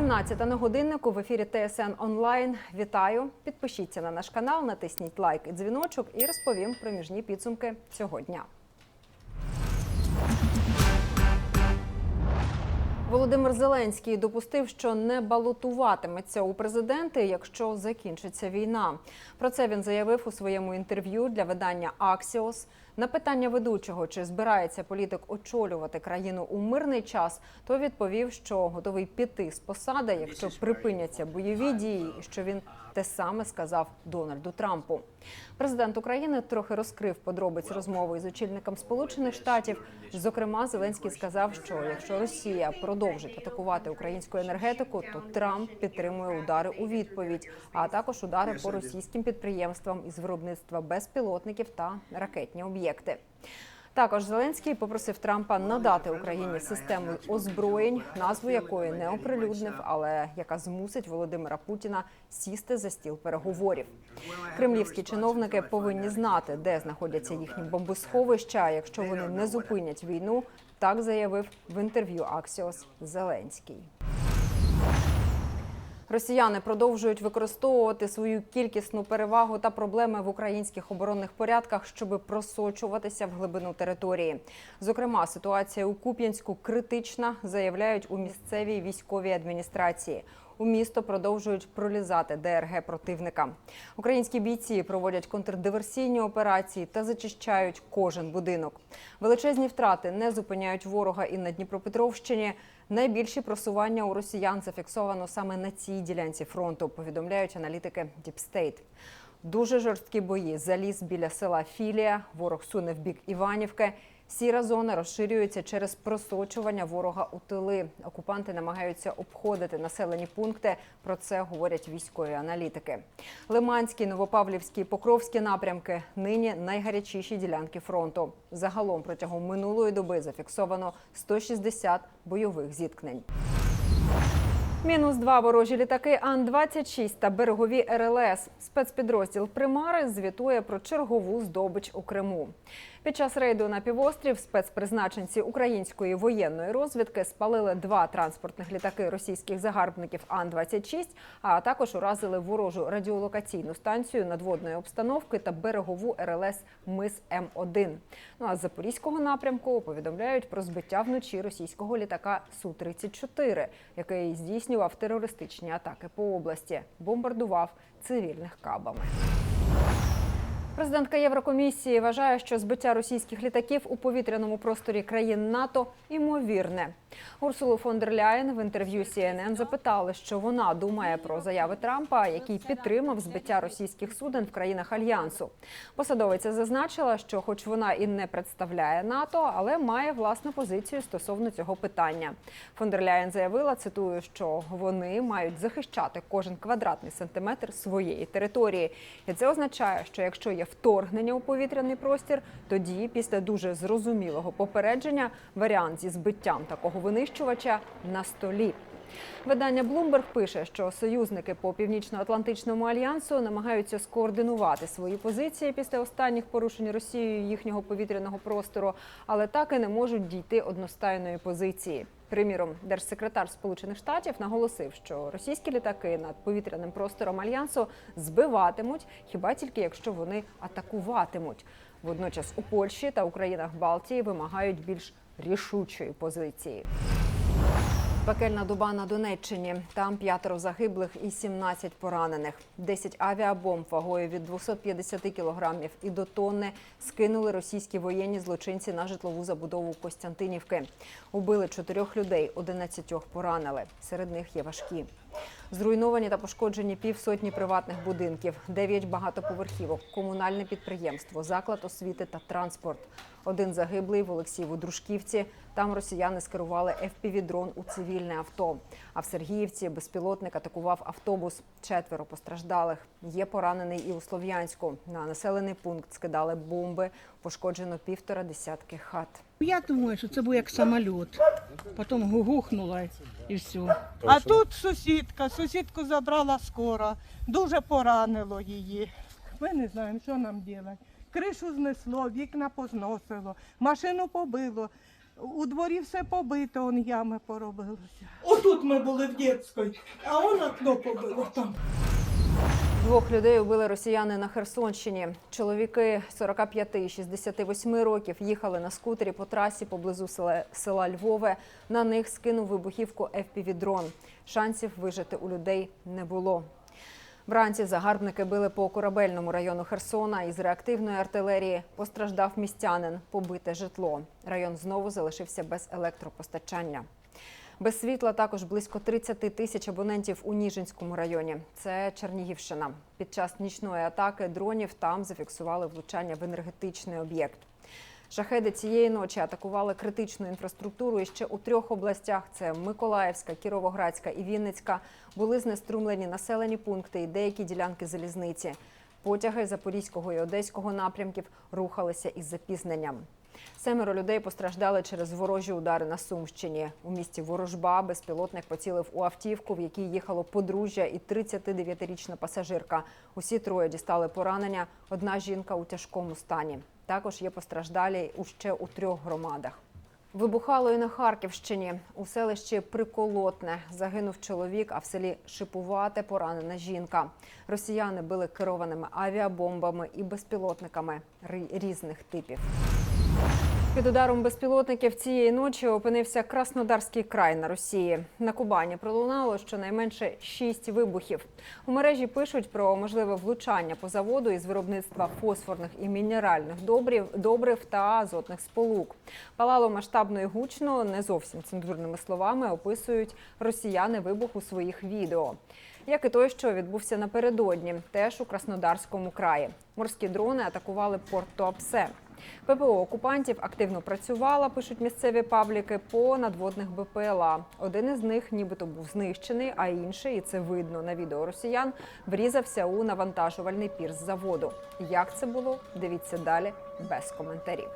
17 на годиннику в ефірі ТСН онлайн. Вітаю! Підпишіться на наш канал, натисніть лайк і дзвіночок і розповім проміжні підсумки цього дня. Володимир Зеленський допустив, що не балотуватиметься у президенти, якщо закінчиться війна. Про це він заявив у своєму інтерв'ю для видання Аксіос. На питання ведучого, чи збирається політик очолювати країну у мирний час, то відповів, що готовий піти з посади, якщо припиняться бойові дії, і що він те саме сказав Дональду Трампу. Президент України трохи розкрив подробиць розмови з очільником Сполучених Штатів. Зокрема, Зеленський сказав, що якщо Росія продовжить атакувати українську енергетику, то Трамп підтримує удари у відповідь, а також удари по російським підприємствам із виробництва безпілотників та ракетні об'єкти. Також Зеленський попросив Трампа надати Україні систему озброєнь, назву якої не оприлюднив, але яка змусить Володимира Путіна сісти за стіл переговорів. Кремлівські чиновники повинні знати, де знаходяться їхні бомбосховища. Якщо вони не зупинять війну, так заявив в інтерв'ю Аксіос Зеленський. Росіяни продовжують використовувати свою кількісну перевагу та проблеми в українських оборонних порядках, щоб просочуватися в глибину території. Зокрема, ситуація у Куп'янську критична, заявляють у місцевій військовій адміністрації. У місто продовжують пролізати ДРГ противника. Українські бійці проводять контрдиверсійні операції та зачищають кожен будинок. Величезні втрати не зупиняють ворога і на Дніпропетровщині. Найбільші просування у росіян зафіксовано саме на цій ділянці фронту. Повідомляють аналітики Діпстейт. Дуже жорсткі бої. Заліз біля села Філія. Ворог суне в бік Іванівки. Сіра зона розширюється через просочування ворога у тили. Окупанти намагаються обходити населені пункти. Про це говорять військові аналітики. Лиманський, Новопавлівський, Покровські напрямки нині найгарячіші ділянки фронту. Загалом протягом минулої доби зафіксовано 160 бойових зіткнень. Мінус два ворожі літаки Ан-26 та берегові РЛС. Спецпідрозділ Примари звітує про чергову здобич у Криму. Під час рейду на півострів спецпризначенці української воєнної розвідки спалили два транспортних літаки російських загарбників Ан-26, а також уразили ворожу радіолокаційну станцію надводної обстановки та берегову РЛС Мис М1. Ну а з запорізького напрямку повідомляють про збиття вночі російського літака Су-34, який здійснював терористичні атаки по області, бомбардував цивільних кабами. Президентка Єврокомісії вважає, що збиття російських літаків у повітряному просторі країн НАТО ймовірне. Урсулу фон дер Ляєн в інтерв'ю CNN запитали, що вона думає про заяви Трампа, який підтримав збиття російських суден в країнах альянсу. Посадовиця зазначила, що, хоч вона і не представляє НАТО, але має власну позицію стосовно цього питання. Фон дер Ляєн заявила, цитую, що вони мають захищати кожен квадратний сантиметр своєї території, і це означає, що якщо є вторгнення у повітряний простір, тоді після дуже зрозумілого попередження варіант зі збиттям такого винищувача на столі. Видання Bloomberg пише, що союзники по північно-атлантичному альянсу намагаються скоординувати свої позиції після останніх порушень Росією їхнього повітряного простору, але так і не можуть дійти одностайної позиції. Приміром, держсекретар Сполучених Штатів наголосив, що російські літаки над повітряним простором альянсу збиватимуть хіба тільки якщо вони атакуватимуть. Водночас у Польщі та у країнах Балтії вимагають більш рішучої позиції. Пекельна доба на Донеччині. Там п'ятеро загиблих і 17 поранених. 10 авіабомб вагою від 250 кілограмів і до тонни скинули російські воєнні злочинці на житлову забудову Костянтинівки. Убили чотирьох людей, 11 поранили. Серед них є важкі. Зруйновані та пошкоджені півсотні приватних будинків, 9 багатоповерхівок, комунальне підприємство, заклад освіти та транспорт. Один загиблий в Олексієво-Дружківці. Там росіяни скерували FPV-дрон у цивільне авто. А в Сергіївці безпілотник атакував автобус. Четверо постраждалих. Є поранений і у Слов'янську. На населений пункт скидали бомби. Пошкоджено півтора десятки хат. Я думаю, що це був як самоліт. Потім гугухнуло і все. А тут сусідка, сусідку забрала скоро, дуже поранило її. Ми не знаємо, що нам робити. Кришу знесло, вікна позносило, машину побило. У дворі все побито, он ями поробилося. Отут ми були в дитячій, а он окно побило там. Двох людей убили росіяни на Херсонщині. Чоловіки 45 і 68 років їхали на скутері по трасі поблизу села, села Львове. На них скинув вибухівку FPV-дрон. Шансів вижити у людей не було. Вранці загарбники били по корабельному району Херсона. Із реактивної артилерії постраждав містянин, побите житло. Район знову залишився без електропостачання. Без світла також близько 30 тисяч абонентів у Ніжинському районі. Це Чернігівщина. Під час нічної атаки дронів там зафіксували влучання в енергетичний об'єкт. Шахеди цієї ночі атакували критичну інфраструктуру і ще у трьох областях: це Миколаївська, Кіровоградська і Вінницька. Були знеструмлені населені пункти і деякі ділянки залізниці. Потяги Запорізького і Одеського напрямків рухалися із запізненням. Семеро людей постраждали через ворожі удари на Сумщині. У місті Ворожба безпілотник поцілив у автівку, в якій їхало подружжя і 39-річна пасажирка. Усі троє дістали поранення. Одна жінка у тяжкому стані. Також є постраждалі у ще у трьох громадах. Вибухало і на Харківщині. У селищі Приколотне загинув чоловік, а в селі Шипувате поранена жінка. Росіяни били керованими авіабомбами і безпілотниками різних типів. Під ударом безпілотників цієї ночі опинився Краснодарський край на Росії. На Кубані пролунало щонайменше шість вибухів. У мережі пишуть про можливе влучання по заводу із виробництва фосфорних і мінеральних добрив, добрив та азотних сполук. Палало масштабно і гучно, не зовсім цензурними словами описують росіяни вибух у своїх відео. Як і той, що відбувся напередодні, теж у Краснодарському краї. Морські дрони атакували порт Туапсе. ППО окупантів активно працювала, пишуть місцеві пабліки, по надводних БПЛА. Один із них нібито був знищений, а інший, і це видно на відео росіян, врізався у навантажувальний пірс заводу. Як це було? Дивіться далі без коментарів.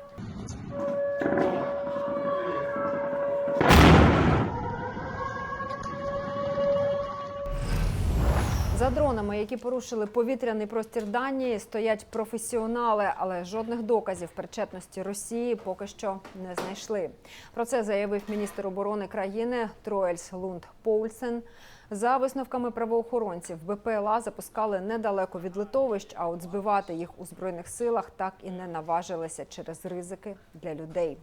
За дронами, які порушили повітряний простір Данії, стоять професіонали, але жодних доказів причетності Росії поки що не знайшли. Про це заявив міністр оборони країни Троельс Лунд Поульсен. За висновками правоохоронців, БПЛА запускали недалеко від литовищ, а от збивати їх у збройних силах так і не наважилися через ризики для людей.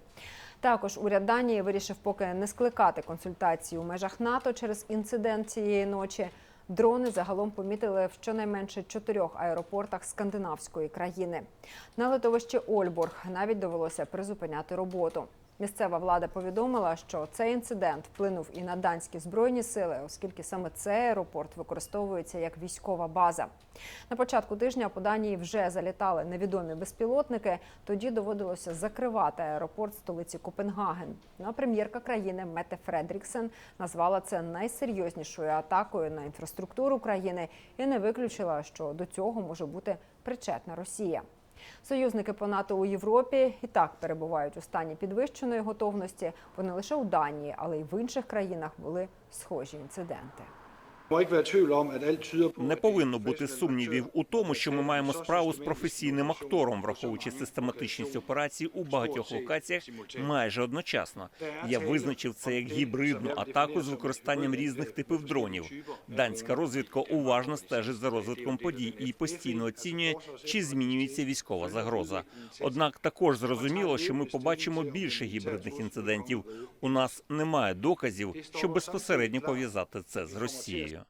Також уряд Данії вирішив поки не скликати консультації у межах НАТО через інцидент цієї ночі. Дрони загалом помітили в щонайменше чотирьох аеропортах скандинавської країни. На литовищі Ольборг навіть довелося призупиняти роботу. Місцева влада повідомила, що цей інцидент вплинув і на данські збройні сили, оскільки саме цей аеропорт використовується як військова база. На початку тижня по Данії вже залітали невідомі безпілотники. Тоді доводилося закривати аеропорт столиці Копенгаген. Ну, а прем'єрка країни Мете Фредріксен назвала це найсерйознішою атакою на інфраструктуру країни і не виключила, що до цього може бути причетна Росія. Союзники по НАТО у Європі і так перебувають у стані підвищеної готовності. Бо не лише у Данії, але й в інших країнах були схожі інциденти. Не повинно бути сумнівів у тому, що ми маємо справу з професійним актором, враховуючи систематичність операцій у багатьох локаціях майже одночасно. Я визначив це як гібридну атаку з використанням різних типів дронів. Данська розвідка уважно стежить за розвитком подій і постійно оцінює, чи змінюється військова загроза. Однак також зрозуміло, що ми побачимо більше гібридних інцидентів. У нас немає доказів, щоб безпосередньо пов'язати це з Росією.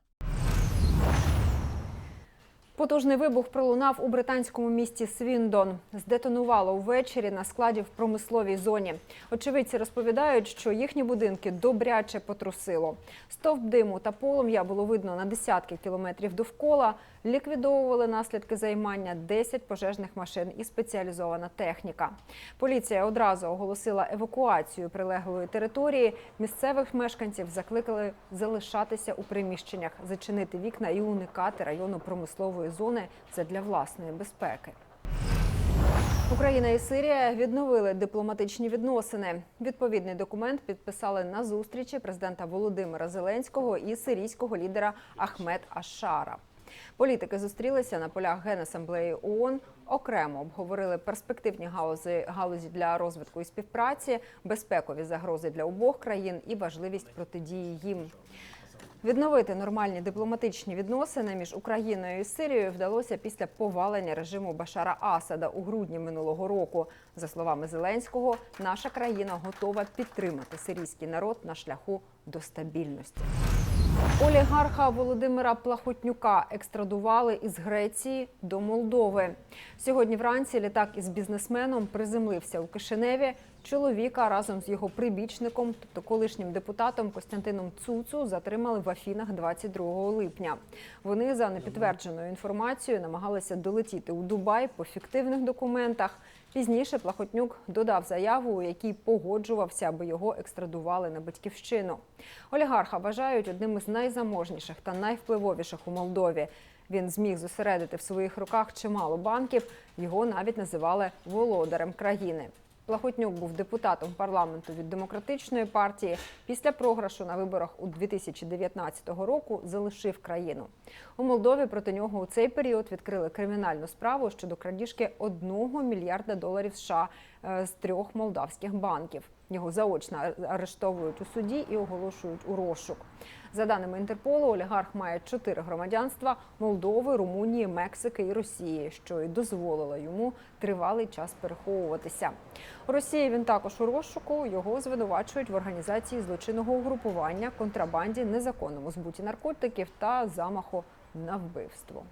Потужний вибух пролунав у британському місті Свіндон. Здетонувало увечері на складі в промисловій зоні. Очевидці розповідають, що їхні будинки добряче потрусило. Стовп диму та полум'я було видно на десятки кілометрів довкола. Ліквідовували наслідки займання 10 пожежних машин і спеціалізована техніка. Поліція одразу оголосила евакуацію прилеглої території. Місцевих мешканців закликали залишатися у приміщеннях, зачинити вікна і уникати району промислової зони. Це для власної безпеки. Україна і Сирія відновили дипломатичні відносини. Відповідний документ підписали на зустрічі президента Володимира Зеленського і сирійського лідера Ахмед Ашара. Політики зустрілися на полях Генасамблеї ООН. Окремо обговорили перспективні галузі, галузі для розвитку і співпраці, безпекові загрози для обох країн і важливість протидії їм. Відновити нормальні дипломатичні відносини між Україною і Сирією вдалося після повалення режиму Башара Асада у грудні минулого року. За словами Зеленського, наша країна готова підтримати сирійський народ на шляху до стабільності. Олігарха Володимира Плахотнюка екстрадували із Греції до Молдови. Сьогодні вранці літак із бізнесменом приземлився у Кишиневі. Чоловіка разом з його прибічником, тобто колишнім депутатом Костянтином Цуцу, затримали в Афінах 22 липня. Вони за непідтвердженою інформацією намагалися долетіти у Дубай по фіктивних документах. Пізніше Плахотнюк додав заяву, у якій погоджувався, аби його екстрадували на батьківщину. Олігарха вважають одним із найзаможніших та найвпливовіших у Молдові. Він зміг зосередити в своїх руках чимало банків. Його навіть називали володарем країни. Плахотнюк був депутатом парламенту від демократичної партії. Після програшу на виборах у 2019 року залишив країну. У Молдові проти нього у цей період відкрили кримінальну справу щодо крадіжки 1 мільярда доларів США е, з трьох молдавських банків. Його заочно арештовують у суді і оголошують у розшук. За даними Інтерполу, олігарх має чотири громадянства Молдови, Румунії, Мексики і Росії, що й дозволило йому тривалий час переховуватися. У Росії він також у розшуку. Його звинувачують в організації злочинного угрупування, контрабанді, незаконному збуті наркотиків та замаху на вбивство.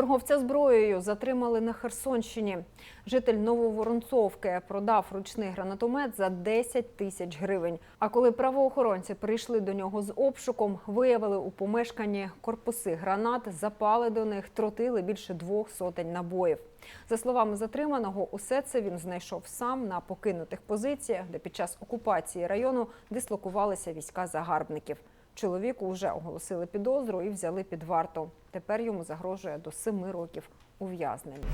Торговця зброєю затримали на Херсонщині. Житель Нововоронцовки продав ручний гранатомет за 10 тисяч гривень. А коли правоохоронці прийшли до нього з обшуком, виявили у помешканні корпуси гранат, запали до них, тротили більше двох сотень набоїв. За словами затриманого, усе це він знайшов сам на покинутих позиціях, де під час окупації району дислокувалися війська загарбників. Чоловіку вже оголосили підозру і взяли під варту. Тепер йому загрожує до семи років ув'язнення.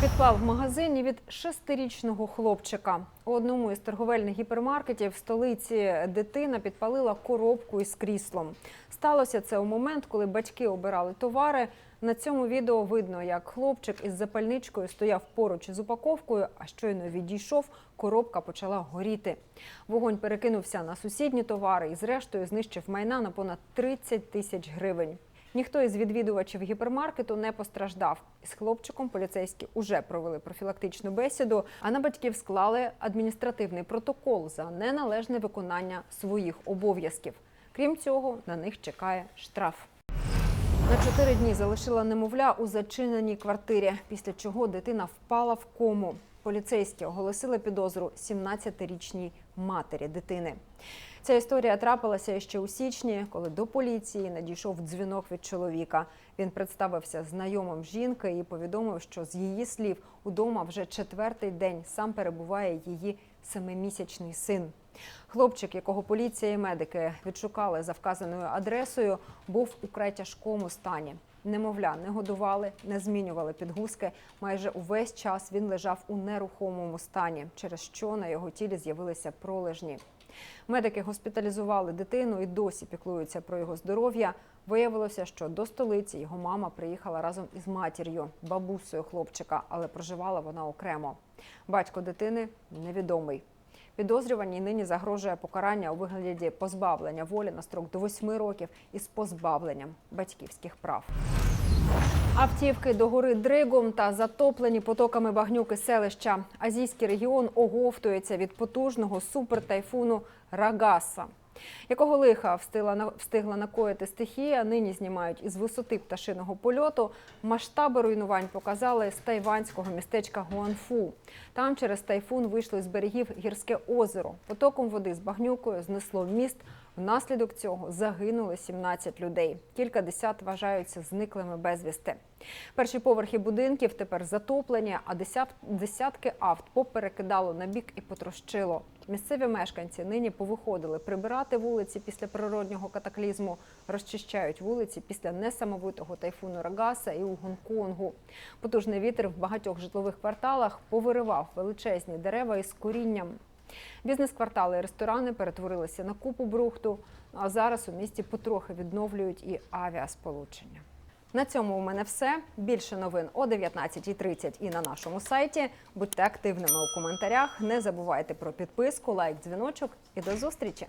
Підпал в магазині від шестирічного хлопчика. У одному із торговельних гіпермаркетів в столиці дитина підпалила коробку із кріслом. Сталося це у момент, коли батьки обирали товари. На цьому відео видно, як хлопчик із запальничкою стояв поруч із упаковкою, а щойно відійшов, коробка почала горіти. Вогонь перекинувся на сусідні товари і, зрештою, знищив майна на понад 30 тисяч гривень. Ніхто із відвідувачів гіпермаркету не постраждав. Із хлопчиком поліцейські уже провели профілактичну бесіду, а на батьків склали адміністративний протокол за неналежне виконання своїх обов'язків. Крім цього, на них чекає штраф. На чотири дні залишила немовля у зачиненій квартирі, після чого дитина впала в кому. Поліцейські оголосили підозру 17-річній матері дитини. Ця історія трапилася ще у січні, коли до поліції надійшов дзвінок від чоловіка. Він представився знайомим жінки і повідомив, що з її слів удома вже четвертий день сам перебуває її семимісячний син. Хлопчик, якого поліція і медики відшукали за вказаною адресою, був у край тяжкому стані. Немовля не годували, не змінювали підгузки. Майже увесь час він лежав у нерухомому стані, через що на його тілі з'явилися пролежні. Медики госпіталізували дитину і досі піклуються про його здоров'я. Виявилося, що до столиці його мама приїхала разом із матір'ю, бабусею хлопчика, але проживала вона окремо. Батько дитини невідомий. Підозрюваній нині загрожує покарання у вигляді позбавлення волі на строк до 8 років із позбавленням батьківських прав. Автівки до гори Дригом та затоплені потоками багнюки селища. Азійський регіон оговтується від потужного супертайфуну Рагаса. Якого лиха встигла встигла накоїти стихія, нині знімають із висоти пташиного польоту. Масштаби руйнувань показали з тайванського містечка Гуанфу. Там через тайфун вийшло з берегів гірське озеро. Потоком води з багнюкою знесло міст. Внаслідок цього загинули 17 людей. Кілька десят вважаються зниклими безвісти. Перші поверхи будинків тепер затоплені, а десят- десятки авт поперекидало на бік і потрощило. Місцеві мешканці нині повиходили прибирати вулиці після природнього катаклізму, розчищають вулиці після несамовитого тайфуну Рагаса і у Гонконгу. Потужний вітер в багатьох житлових кварталах повиривав величезні дерева із корінням. Бізнес-квартали і ресторани перетворилися на купу брухту. А зараз у місті потрохи відновлюють і авіасполучення. На цьому у мене все. Більше новин о 19.30 і на нашому сайті. Будьте активними у коментарях. Не забувайте про підписку, лайк, дзвіночок і до зустрічі.